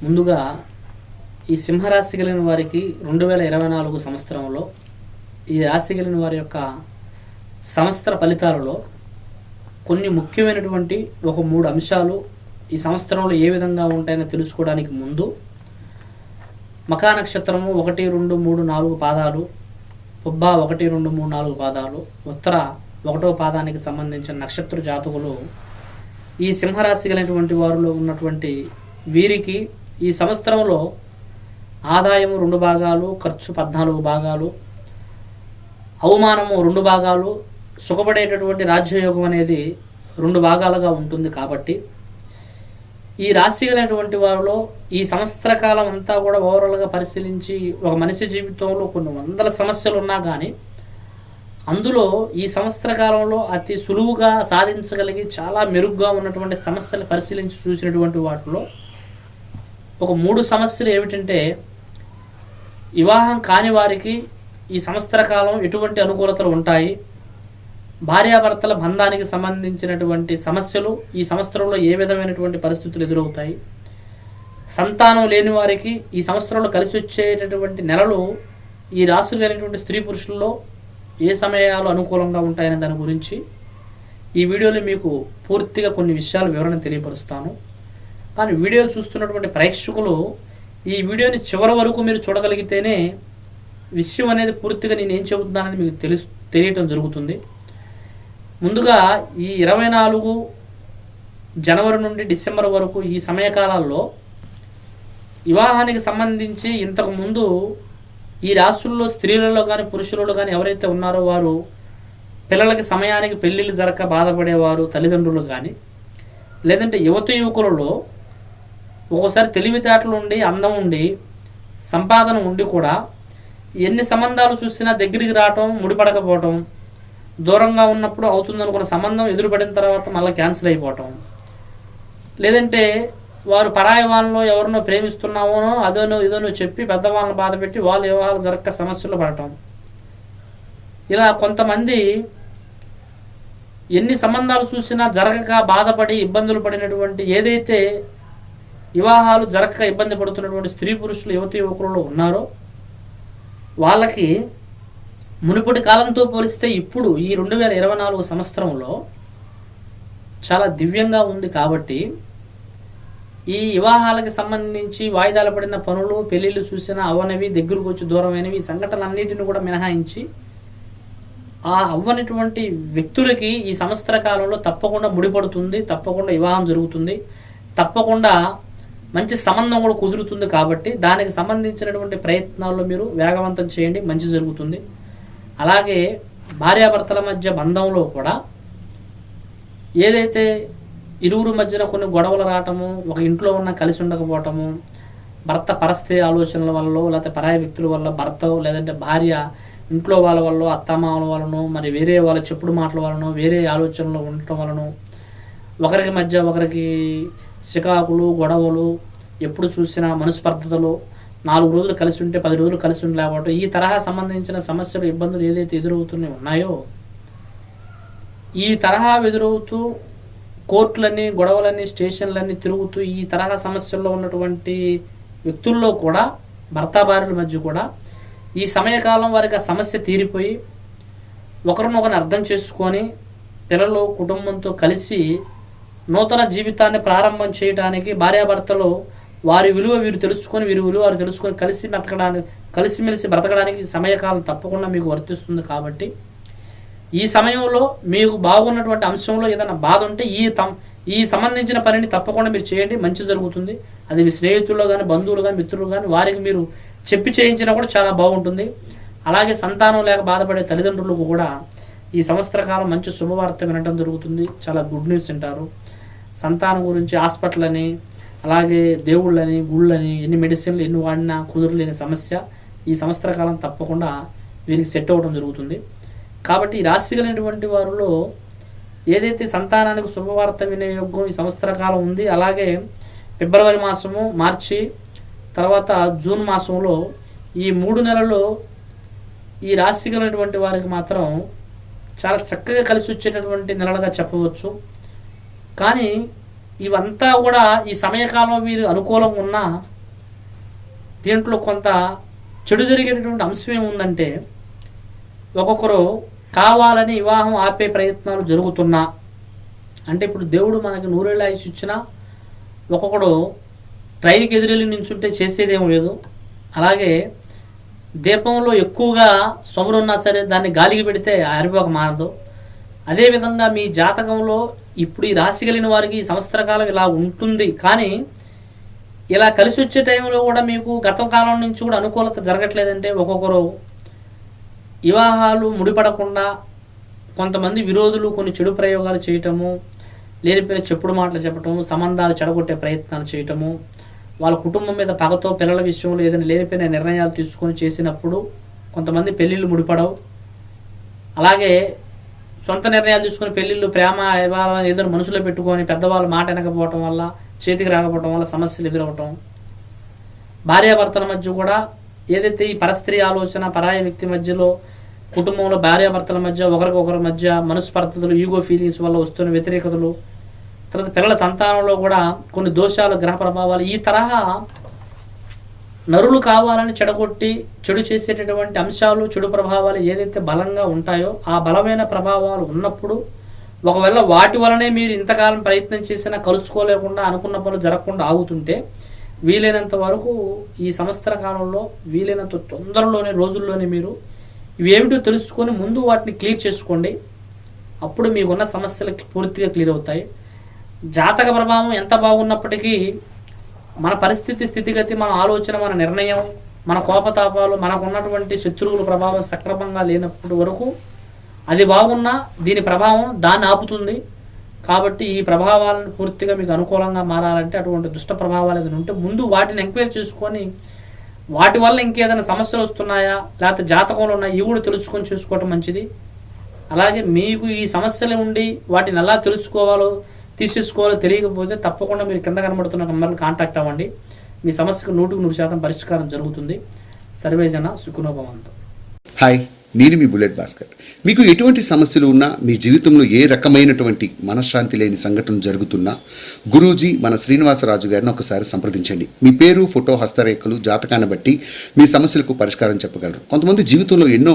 ముందుగా ఈ సింహరాశి కలిగిన వారికి రెండు వేల ఇరవై నాలుగు సంవత్సరంలో ఈ రాశి కలిగిన వారి యొక్క సంవత్సర ఫలితాలలో కొన్ని ముఖ్యమైనటువంటి ఒక మూడు అంశాలు ఈ సంవత్సరంలో ఏ విధంగా ఉంటాయని తెలుసుకోవడానికి ముందు మకా నక్షత్రము ఒకటి రెండు మూడు నాలుగు పాదాలు పుబ్బ ఒకటి రెండు మూడు నాలుగు పాదాలు ఉత్తర ఒకటో పాదానికి సంబంధించిన నక్షత్ర జాతకులు ఈ సింహరాశి కలిగినటువంటి వారిలో ఉన్నటువంటి వీరికి ఈ సంవత్సరంలో ఆదాయము రెండు భాగాలు ఖర్చు పద్నాలుగు భాగాలు అవమానము రెండు భాగాలు సుఖపడేటటువంటి రాజ్యయోగం అనేది రెండు భాగాలుగా ఉంటుంది కాబట్టి ఈ రాశి కలిగినటువంటి వారిలో ఈ సంవత్సర కాలం అంతా కూడా ఓవరాల్గా పరిశీలించి ఒక మనిషి జీవితంలో కొన్ని వందల సమస్యలు ఉన్నా కానీ అందులో ఈ సంవత్సర కాలంలో అతి సులువుగా సాధించగలిగి చాలా మెరుగ్గా ఉన్నటువంటి సమస్యలు పరిశీలించి చూసినటువంటి వాటిలో ఒక మూడు సమస్యలు ఏమిటంటే వివాహం కాని వారికి ఈ సంవత్సర కాలం ఎటువంటి అనుకూలతలు ఉంటాయి? భార్యాభర్తల బంధానికి సంబంధించినటువంటి సమస్యలు ఈ సంవత్సరంలో ఏ విధమైనటువంటి పరిస్థితులు ఎదురవుతాయి? సంతానం లేని వారికి ఈ సంవత్సరంలో కలిసి వచ్చేటటువంటి నెలలు ఈ రాశులు కలిగినటువంటి స్త్రీ పురుషుల్లో ఏ సమయాలు అనుకూలంగా ఉంటాయనే దాని గురించి ఈ వీడియోలో మీకు పూర్తిగా కొన్ని విషయాలు వివరణ తెలియపరుస్తాను. కానీ వీడియో చూస్తున్నటువంటి ప్రేక్షకులు ఈ వీడియోని చివరి వరకు మీరు చూడగలిగితేనే విషయం అనేది పూర్తిగా నేను ఏం చెబుతున్నానని మీకు తెలుసు తెలియటం జరుగుతుంది. ముందుగా ఈ ఇరవై నాలుగు జనవరి నుండి డిసెంబర్ వరకు ఈ సమయకాలాల్లో వివాహానికి సంబంధించి ఇంతకుముందు ఈ రాశుల్లో స్త్రీలలో కానీ పురుషులలో కానీ ఎవరైతే ఉన్నారో వారు పిల్లలకి సమయానికి పెళ్ళిళ్ళు జరగక బాధపడేవారు తల్లిదండ్రులు కానీ లేదంటే యువత యువకులలో ఒక్కోసారి తెలివితేటలు ఉండి అందం ఉండి సంపాదన ఉండి కూడా ఎన్ని సంబంధాలు చూసినా దగ్గరికి రావటం ముడిపడకపోవటం దూరంగా ఉన్నప్పుడు అవుతుందనుకున్న సంబంధం ఎదురుపడిన తర్వాత మళ్ళీ క్యాన్సిల్ అయిపోవటం. లేదంటే వారు పరాయి వాళ్ళలో ఎవరినో ప్రేమిస్తున్నామోనో అదోనో ఇదోనో చెప్పి పెద్దవాళ్ళని బాధ పెట్టి వాళ్ళ వివాహాలు జరగక సమస్యలు పడటం. ఇలా కొంతమంది ఎన్ని సంబంధాలు చూసినా జరగక బాధపడి ఇబ్బందులు పడినటువంటి ఏదైతే వివాహాలు జరగక ఇబ్బంది పడుతున్నటువంటి స్త్రీ పురుషులు యువతి యువకులలో ఉన్నారో వాళ్ళకి మునుపటి కాలంతో పోలిస్తే ఇప్పుడు ఈ రెండు వేల ఇరవై నాలుగు సంవత్సరంలో చాలా దివ్యంగా ఉంది కాబట్టి ఈ వివాహాలకు సంబంధించి వాయిదాలు పడిన పనులు పెళ్ళిళ్ళు చూసిన అవనవి దగ్గరకు వచ్చి దూరమైనవి సంఘటనలన్నింటిని సంఘటనలన్నిటిని కూడా మినహాయించి ఆ అవ్వనటువంటి వ్యక్తులకి ఈ సంవత్సర కాలంలో తప్పకుండా ముడిపడుతుంది తప్పకుండా వివాహం జరుగుతుంది తప్పకుండా మంచి సంబంధం కూడా కుదురుతుంది కాబట్టి దానికి సంబంధించినటువంటి ప్రయత్నాల్లో మీరు వేగవంతం చేయండి మంచి జరుగుతుంది. అలాగే భార్యాభర్తల మధ్య బంధంలో కూడా ఏదైతే ఇరువురు మధ్యన కొన్ని గొడవలు రావటము ఒక ఇంట్లో ఉన్న కలిసి ఉండకపోవటము భర్త పరస్థితి ఆలోచనల వల్ల లేకపోతే పరాయ వ్యక్తుల వల్ల భర్త లేదంటే భార్య ఇంట్లో వాళ్ళ వల్ల అత్తమామల వలనో మరి వేరే వాళ్ళ చెప్పుడు మాటల వలన వేరే ఆలోచనలు ఉండటం వలనో ఒకరికి మధ్య ఒకరికి చికాకులు గొడవలు ఎప్పుడు చూసినా మనస్పర్ధతలు నాలుగు రోజులు కలిసి ఉంటే పది రోజులు కలిసి ఉండలేకపోవటం ఈ తరహా సంబంధించిన సమస్యలు ఇబ్బందులు ఏదైతే ఎదురవుతున్నాయి ఉన్నాయో ఈ తరహా ఎదురవుతూ కోర్టులన్నీ గొడవలన్నీ స్టేషన్లన్నీ తిరుగుతూ ఈ తరహా సమస్యల్లో ఉన్నటువంటి వ్యక్తుల్లో కూడా భర్తాభార్యల మధ్య కూడా ఈ సమయకాలం వారికి ఆ సమస్య తీరిపోయి ఒకరినొకరిని అర్థం చేసుకొని పిల్లలు కుటుంబంతో కలిసి నూతన జీవితాన్ని ప్రారంభం చేయడానికి భార్యాభర్తలు వారి విలువ వీరు తెలుసుకొని వీరి విలువ వారు తెలుసుకొని కలిసి బ్రతకడానికి కలిసిమెలిసి బ్రతకడానికి సమయకాలం తప్పకుండా మీకు వర్తిస్తుంది కాబట్టి ఈ సమయంలో మీకు బాగున్నటువంటి అంశంలో ఏదైనా బాధ ఉంటే ఈ తమ్ ఈ సంబంధించిన పనిని తప్పకుండా మీరు చేయండి. మంచి జరుగుతుంది. అది మీ స్నేహితుల్లో కానీ బంధువులు కానీ మిత్రులు కానీ వారికి మీరు చెప్పి చేయించినా కూడా చాలా బాగుంటుంది. అలాగే సంతానం లేక బాధపడే తల్లిదండ్రులకు కూడా ఈ సంవత్సర కాలం మంచి శుభవార్త వినడం జరుగుతుంది. చాలా గుడ్ న్యూస్ వింటారు. సంతానం గురించి హాస్పిటల్ అని అలాగే దేవుళ్ళని గుళ్ళని ఎన్ని మెడిసిన్లు ఎన్ని వాడినా కుదరలేని సమస్య. ఈ సంవత్సర కాలం తప్పకుండా వీరికి సెట్ అవ్వడం జరుగుతుంది. కాబట్టి ఈ రాశి కలిగినటువంటి వారిలో ఏదైతే సంతానానికి శుభవార్త వినియోగం ఈ సంవత్సర కాలం ఉంది అలాగే ఫిబ్రవరి మాసము మార్చి తర్వాత జూన్ మాసంలో ఈ మూడు నెలల్లో ఈ రాశి కలిగినటువంటి వారికి మాత్రం చాలా చక్కగా కలిసి వచ్చేటటువంటి నెలలుగా చెప్పవచ్చు. కానీ ఇవంతా కూడా ఈ సమయకాలం మీరు అనుకూలం ఉన్నా దీంట్లో కొంత చెడు జరిగేటటువంటి అంశం ఏముందంటే ఒక్కొక్కరు కావాలని వివాహం ఆపే ప్రయత్నాలు జరుగుతున్నా. అంటే ఇప్పుడు దేవుడు మనకి నూరేళ్ళ ఆయుష్ ఇచ్చినా ఒక్కొక్కడు ట్రైన్కి ఎదురెళ్ళి నించుంటే చేసేదేం లేదు. అలాగే దీపంలో ఎక్కువగా సొమరున్నా సరే దాన్ని గాలికి పెడితే ఆరిపోక మారదు. అదేవిధంగా మీ జాతకంలో ఇప్పుడు ఈ రాశి కలిగిన వారికి సంవత్సర కాలం ఇలా ఉంటుంది. కానీ ఇలా కలిసి వచ్చే టైంలో కూడా మీకు గత కాలం నుంచి కూడా అనుకూలత జరగట్లేదంటే ఒక్కొక్కరు వివాహాలు ముడిపడకుండా కొంతమంది విరోధులు కొన్ని చెడు ప్రయోగాలు చేయటము లేనిపోయిన చెప్పుడు మాటలు చెప్పటము సంబంధాలు చెడగొట్టే ప్రయత్నాలు చేయటము వాళ్ళ కుటుంబం మీద పగతో పిల్లల విషయంలో ఏదైనా లేనిపోయిన నిర్ణయాలు తీసుకొని చేసినప్పుడు కొంతమంది పెళ్ళిళ్ళు ముడిపడవు. అలాగే సొంత నిర్ణయాలు తీసుకుని పెళ్ళిళ్ళు ప్రేమ వివాహం ఏదైనా మనసులో పెట్టుకొని పెద్దవాళ్ళు మాట వినకపోవటం వల్ల చేతికి రాకపోవటం వల్ల సమస్యలు ఎదురవటం. భార్యాభర్తల మధ్య కూడా ఏదైతే ఈ పరస్త్రీ ఆలోచన పరాయ వ్యక్తి మధ్యలో కుటుంబంలో భార్యాభర్తల మధ్య ఒకరికొకరి మధ్య మనస్పర్ధతలు ఈగో ఫీలింగ్స్ వల్ల వస్తున్న వ్యతిరేకతలు తర్వాత పిల్లల సంతానంలో కూడా కొన్ని దోషాలు గ్రహ ప్రభావాలు ఈ తరహా నరులు కావాలని చెడగొట్టి చెడు చేసేటటువంటి అంశాలు చెడు ప్రభావాలు ఏదైతే బలంగా ఉంటాయో ఆ బలమైన ప్రభావాలు ఉన్నప్పుడు ఒకవేళ వాటి వలనే మీరు ఇంతకాలం ప్రయత్నం చేసినా కలుసుకోలేకుండా అనుకున్న పనులు జరగకుండా ఆగుతుంటే వీలైనంత వరకు ఈ సంవత్సర కాలంలో వీలైనంత తొందరలోనే రోజుల్లోనే మీరు ఇవేమిటో తెలుసుకొని ముందు వాటిని క్లియర్ చేసుకోండి. అప్పుడు మీకున్న సమస్యలు పూర్తిగా క్లియర్ అవుతాయి. జాతక ప్రభావం ఎంత బాగున్నప్పటికీ మన పరిస్థితి స్థితిగతి మన ఆలోచన మన నిర్ణయం మన కోపతాపాలు మనకు ఉన్నటువంటి శత్రువుల ప్రభావం సక్రమంగా లేనప్పటి వరకు అది బాగున్నా దీని ప్రభావం దాన్ని ఆపుతుంది. కాబట్టి ఈ ప్రభావాలను పూర్తిగా మీకు అనుకూలంగా మారాలంటే అటువంటి దుష్ట ప్రభావాలు ఏదైనా ఉంటే ముందు వాటిని ఎంక్వైరీ చేసుకొని వాటి వల్ల ఇంకేదైనా సమస్యలు వస్తున్నాయా లేకపోతే జాతకంలో ఉన్నాయి ఇవి కూడా తెలుసుకొని చూసుకోవటం మంచిది. అలాగే మీకు ఈ సమస్యలు ఉండి వాటిని ఎలా తెలుసుకోవాలో తీసేసుకోవాలో తెలియకపోతే తప్పకుండా మీరు కింద కనబడుతున్న నెంబర్లు కాంటాక్ట్ అవ్వండి. మీ సమస్యకు నూటికి నూరు శాతం పరిష్కారం జరుగుతుంది. సర్వేజన సుఖనోభవంతో. హాయ్ నేను మీ బుల్లెట్ భాస్కర్. మీకు ఎటువంటి సమస్యలు ఉన్నా మీ జీవితంలో ఏ రకమైనటువంటి మనశ్శాంతి లేని సంఘటన జరుగుతున్నా గురూజీ మన శ్రీనివాసరాజు గారిని ఒకసారి సంప్రదించండి. మీ పేరు ఫోటో హస్తరేఖలు జాతకాన్ని బట్టి మీ సమస్యలకు పరిష్కారం చెప్పగలరు. కొంతమంది జీవితంలో ఎన్నో